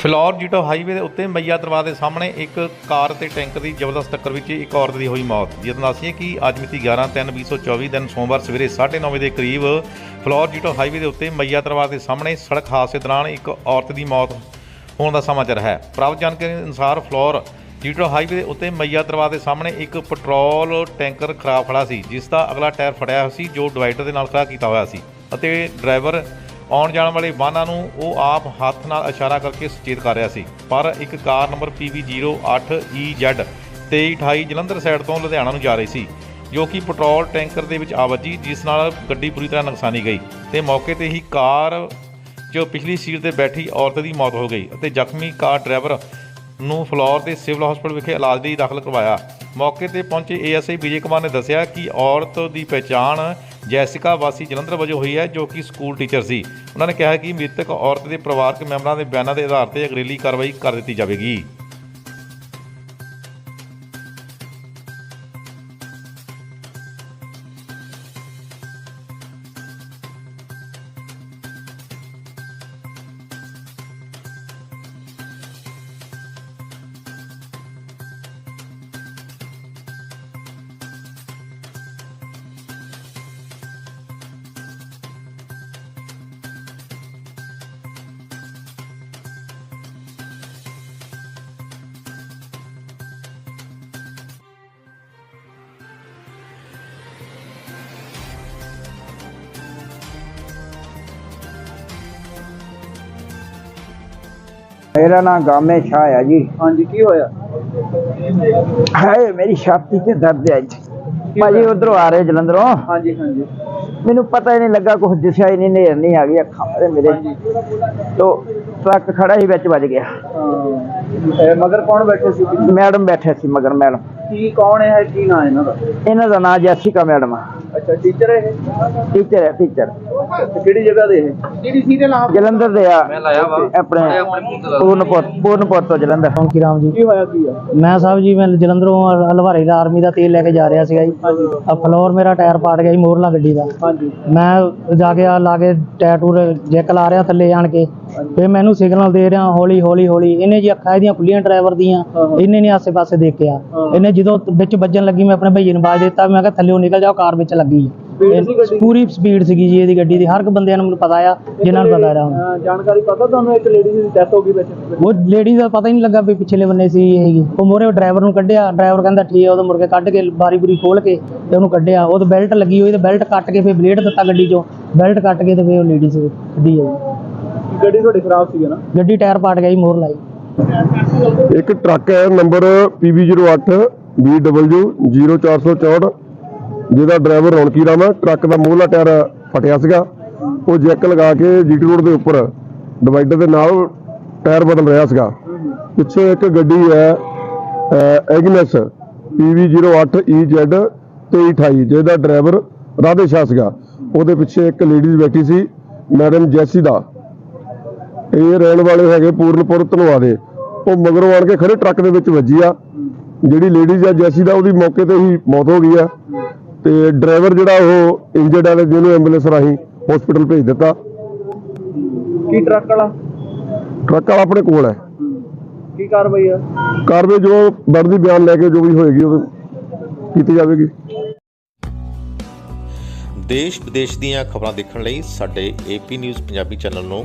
Floor ਜੀਟੋ highway ਦੇ ਉੱਤੇ ਮਈਆ ਦਰਬਾਰ ਦੇ ਸਾਹਮਣੇ ਇੱਕ ਕਾਰ ਤੇ ਟੈਂਕਰ ਦੀ ਜ਼ਬਰਦਸਤ ਟੱਕਰ ਵਿੱਚ ਇੱਕ ਔਰਤ ਦੀ ਹੋਈ ਮੌਤ। ਜਿਸ ਨਾਲ ਅਸੀਂ ਕਿ ਅੱਜ ਮਿਤੀ 11/3/2024 ਦਿਨ ਸੋਮਵਾਰ ਸਵੇਰੇ 9:30 ਵਜੇ ਦੇ ਕਰੀਬ ਫਲੋਰ ਜੀਟੋ ਹਾਈਵੇ ਦੇ ਉੱਤੇ ਮਈਆ ਦਰਬਾਰ ਦੇ ਸਾਹਮਣੇ ਸੜਕ ਹਾਦਸੇ ਦੌਰਾਨ ਇੱਕ ਔਰਤ ਦੀ ਮੌਤ ਹੋਣ ਦਾ ਸਮਾਚਾਰ ਹੈ। ਪ੍ਰਾਪਤ ਜਾਣਕਾਰੀ ਅਨੁਸਾਰ ਫਲੋਰ ਜੀਟੋ ਹਾਈਵੇ ਦੇ ਉੱਤੇ ਮਈਆ ਦਰਬਾਰ ਦੇ ਸਾਹਮਣੇ ਇੱਕ ਪੈਟਰੋਲ ਟੈਂਕਰ ਖਰਾਬ ਖੜਾ ਸੀ, ਜਿਸ ਦਾ ਅਗਲਾ ਟਾਇਰ ਫਟਿਆ ਹੋਇਆ ਸੀ, ਜੋ ਡਿਵਾਈਡਰ ਦੇ ਨਾਲ ਖੜਾ ਕੀਤਾ ਹੋਇਆ ਸੀ ਅਤੇ ਡਰਾਈਵਰ ਆਉਣ ਜਾਣ ਵਾਲੇ ਵਾਹਨਾਂ ਨੂੰ ਉਹ ਆਪ ਹੱਥ ਨਾਲ ਇਸ਼ਾਰਾ ਕਰਕੇ ਸੁਚੇਤ ਕਰ ਰਿਹਾ ਸੀ। ਪਰ ਇੱਕ car number PV08EZ 2328 Jalandhar side ਤੋਂ ਲੁਧਿਆਣਾ ਨੂੰ ਜਾ ਰਹੀ ਸੀ, ਜੋ ਕਿ ਪੈਟਰੋਲ ਟੈਂਕਰ ਦੇ ਵਿੱਚ ਆ ਵੱਜੀ ਜਿਸ ਨਾਲ ਗੱਡੀ ਪੂਰੀ ਤਰ੍ਹਾਂ ਨੁਕਸਾਨੀ ਗਈ ਤੇ ਮੌਕੇ ਤੇ ਹੀ ਕਾਰ ਜੋ ਪਿਛਲੀ ਸੀਟ ਤੇ ਬੈਠੀ ਔਰਤ ਦੀ ਮੌਤ ਹੋ ਗਈ ਅਤੇ ਜ਼ਖਮੀ ਕਾਰ ਡਰਾਈਵਰ ਨੂੰ ਫਲੋਰ ਦੇ ਸਿਵਲ ਹਸਪਤਾਲ ਵਿਖੇ ਇਲਾਜ ਲਈ ਦਾਖਲ ਕਰਵਾਇਆ। ਮੌਕੇ ਤੇ ਪਹੁੰਚੇ ਏਐਸਆਈ ਵਿਜੇ ਕੁਮਾਰ ਨੇ ਦੱਸਿਆ ਕਿ ਔਰਤ ਦੀ ਪਛਾਣ ਜੈਸਿਕਾ ਵਾਸੀ ਜਲੰਧਰ ਵਜੋਂ ਹੋਈ ਹੈ, ਜੋ ਕਿ ਸਕੂਲ ਟੀਚਰ ਸੀ। ਉਹਨਾਂ ਨੇ ਕਿਹਾ ਕਿ ਮ੍ਰਿਤਕ ਔਰਤ ਦੇ ਪਰਿਵਾਰਕ ਮੈਂਬਰਾਂ ਦੇ ਬਿਆਨਾਂ ਦੇ ਆਧਾਰ ਤੇ ਅਗਰੇਲੀ ਕਾਰਵਾਈ ਕਰ ਦਿੱਤੀ ਜਾਵੇਗੀ। ਮੇਰਾ ਨਾਮ ਗਾਮੇ ਸ਼ਾਹ ਹੈ ਜੀ। ਹਾਂਜੀ ਕੀ ਹੋਇਆ? ਹਾਏ ਮੇਰੀ ਛਾਤੀ 'ਚ ਦਰਦ ਹੈ ਜੀ। ਭਾਜੀ ਉਧਰੋਂ ਆ ਰਹੇ ਜਲੰਧਰੋਂ। ਹਾਂਜੀ ਹਾਂਜੀ। ਮੈਨੂੰ ਪਤਾ ਹੀ ਨਹੀਂ ਲੱਗਾ ਕੁਝ ਦਿਸਿਆ ਹੀ ਨਹੀਂ ਨੇਰ ਨਹੀਂ ਆ ਗਈ ਅੱਖਾਂ ਮੇਰੇ ਮੇਰੇ। ਤੋ ਟਰੱਕ ਖੜਾ ਹੀ ਵਿੱਚ ਵੱਜ ਗਿਆ। ਮਗਰ ਕੌਣ ਬੈਠੇ ਸੀ ਮੈਡਮ ਬੈਠੇ ਸੀ ਮਗਰ ਮੈਡਮ। ਕੀ ਕੌਣ ਹੈ ਕੀ ਨਾਂ ਇਹਨਾਂ ਦਾ? ਇਹਨਾਂ ਦਾ ਨਾਮ ਜੈਸਿਕਾ ਮੈਡਮ ਆ। ਅੱਛਾ ਟੀਚਰ ਹੈ ਟੀਚਰ ਹੈ ਕਿਹੜੀ ਜਗ੍ਹਾ ਦੇ ਇਹ? ਕਿਹੜੀ ਸੀਰੀਅਲ ਆ? ਜਲੰਧਰ ਦੇ ਆ। ਆਪਣੇ ਪੂਰਨਪੁਰ ਪੂਰਨਪੁਰ ਤੋਂ ਜਲੰਧਰ। ਕੀ ਰਾਮ ਜੀ? ਕੀ ਹੋਇਆ ਕੀ ਆ? ਮੈਂ ਸਾਹਿਬ ਜੀ ਮੈਂ ਜਲੰਧਰੋਂ ਹਲਵਾਰੇ ਦਾ ਆਰਮੀ ਦਾ ਤੇਲ ਲੈ ਕੇ ਜਾ ਰਿਹਾ ਸੀਗਾ ਜੀ। ਆ ਫਲੋਰ ਮੇਰਾ ਟਾਇਰ ਪਾੜ ਗਿਆ ਜੀ ਮੋਰਲਾ ਗੱਡੀ ਦਾ। ਹਾਂਜੀ। ਮੈਂ ਜਾ ਕੇ ਆ ਲਾ ਕੇ ਟੈਟੂਰ ਜੈਕ ਲਾ ਰਿਹਾ ਥੱਲੇ ਆਣ ਕੇ। ਫਿਰ ਮੈਨੂੰ ਸਿਗਨਲ ਦੇ ਰਿਹਾ ਹੌਲੀ ਹੌਲੀ ਹੌਲੀ। ਇਹਨੇ ਜੀ ਅੱਖਾਂ ਇਹਦੀਆਂ ਖੁੱਲੀਆਂ ਡਰਾਈਵਰ ਦੀਆਂ। ਇਹਨੇ ਨਹੀਂ ਆਸੇ-ਪਾਸੇ ਦੇਖਿਆ। ਇਹਨੇ ਜਦੋਂ ਵਿੱਚ ਵੱਜਣ ਲੱਗੀ ਮੈਂ ਆਪਣੇ ਭਈਏ ਨੂੰ ਬਾਜ ਦਿੱਤਾ ਮੈਂ ਕਿਹਾ ਥੱਲੇੋਂ ਨਿਕਲ ਜਾਓ ਕਾਰ ਵਿੱਚ ਲੱਗੀ? ਪੂਰੀ ਸਪੀਡ ਸੀਗੀ ਜੀ ਇਹਦੀ ਗੱਡੀ ਦੀ। ਹਰ ਇੱਕ ਬੰਦਿਆਂ ਨੂੰ ਮੈਨੂੰ ਪਤਾ ਆ ਜਿਨ੍ਹਾਂ ਨੂੰ ਪਤਾ ਰਿਹਾ ਜਾਣਕਾਰੀ ਪਤਾ ਤੁਹਾਨੂੰ ਇੱਕ ਲੇਡੀ ਦੀ ਡੈਥ ਹੋ ਗਈ ਵਿੱਚ? ਉਹ ਲੇਡੀ ਦਾ ਪਤਾ ਹੀ ਨਹੀਂ ਲੱਗਾ ਵੀ ਪਿਛਲੇ ਬੰਨੇ ਸੀ ਇਹ ਹੈਗੀ ਉਹ ਮੋਰੇ ਡਰਾਈਵਰ ਨੂੰ ਕੱਢਿਆ। ਡਰਾਈਵਰ ਕਹਿੰਦਾ ਠੀਕ ਹੈ ਉਹਦੇ ਕੇ ਕੱਢ ਕੇ ਬਾਰੀ ਬੁਰੀ ਖੋਲ ਕੇ ਤੇ ਉਹਨੂੰ ਕੱਢਿਆ। ਉਹ ਬੈਲਟ ਲੱਗੀ ਹੋਈ ਤੇ ਬੈਲਟ ਕੱਟ ਕੇ ਫਿਰ ਬਲੇਡ ਦਿੱਤਾ ਗੱਡੀ ਚੋਂ। ਬੈਲਟ ਕੱਟ ਕੇ ਤੇ ਫਿਰ ਉਹ ਲੇਡੀ ਸੀ ਕੱਢੀ ਆ ਜੀ ਗੱਡੀ ਤੁਹਾਡੀ ਖਰਾਬ ਸੀ ਨਾ? ਗੱਡੀ ਟਾਇਰ ਪਾਟ ਗਿਆ ਜੀ ਮੋਰ ਲਾਈ। ਇੱਕ ਟਰੱਕ ਹੈ ਨੰਬਰ PB08 BW0464 ਜਿਹਦਾ ਡਰਾਈਵਰ ਰੌਣਕੀ ਰਾਮ ਹੈ ਟਰੱਕ ਦਾ ਮੂਹਰਲਾ ਟਾਇਰ ਫਟਿਆ ਸੀਗਾ। ਉਹ ਜੈਕ ਲਗਾ ਕੇ ਜੀਟੀ ਰੋਡ ਦੇ ਉੱਪਰ ਡਿਵਾਈਡਰ ਦੇ ਨਾਲ ਟਾਇਰ ਬਦਲ ਰਿਹਾ ਸੀਗਾ। ਪਿੱਛੇ ਇੱਕ ਗੱਡੀ ਹੈ ਐਗਨਸ PV08EZ 2328 ਜਿਹਦਾ ਡਰਾਈਵਰ ਰਾਧੇ ਸ਼ਾਹ ਸੀਗਾ। ਉਹਦੇ ਪਿੱਛੇ ਇੱਕ ਲੇਡੀਜ਼ ਬੈਠੀ ਸੀ ਮੈਡਮ ਜੈਸੀ ਦਾ। ਇਹ ਰਹਿਣ ਵਾਲੇ ਹੈਗੇ ਪੂਰਨਪੁਰ ਧਨਵਾ ਦੇ। ਉਹ ਮਗਰੋਂ ਆਣ ਕੇ ਖੜੇ ਟਰੱਕ ਦੇ ਵਿੱਚ ਵੱਜੀ ਆ। ਜਿਹੜੀ ਲੇਡੀਜ਼ ਆ ਜੈਸੀ ਦਾ ਉਹਦੀ ਮੌਕੇ ਤੇ ਹੀ ਮੌਤ ਹੋ ਗਈ ਆ। ਤੇ ਡਰਾਈਵਰ ਜਿਹੜਾ ਉਹ ਇੰਜਰਡ ਹੈ ਜਿਹਨੂੰ ਐਂਬੂਲੈਂਸ ਰਾਹੀਂ ਹਸਪੀਟਲ ਭੇਜ ਦਿੱਤਾ। ਕੀ ਟਰੱਕ ਵਾਲਾ? ਟਰੱਕ ਵਾਲਾ ਆਪਣੇ ਕੋਲ ਹੈ। ਕੀ ਕਾਰਵਾਈ ਆ? ਕਾਰਵਾਈ ਜੋ ਬਣਦੀ ਬਿਆਨ ਲੈ ਕੇ ਜੋ ਵੀ ਹੋਏਗੀ ਉਹ ਕੀਤੀ ਜਾਵੇਗੀ। ਦੇਸ਼ ਵਿਦੇਸ਼ ਦੀਆਂ ਖਬਰਾਂ ਦੇਖਣ ਲਈ ਸਾਡੇ ਏਪੀ ਨਿਊਜ਼ ਪੰਜਾਬੀ ਚੈਨਲ ਨੂੰ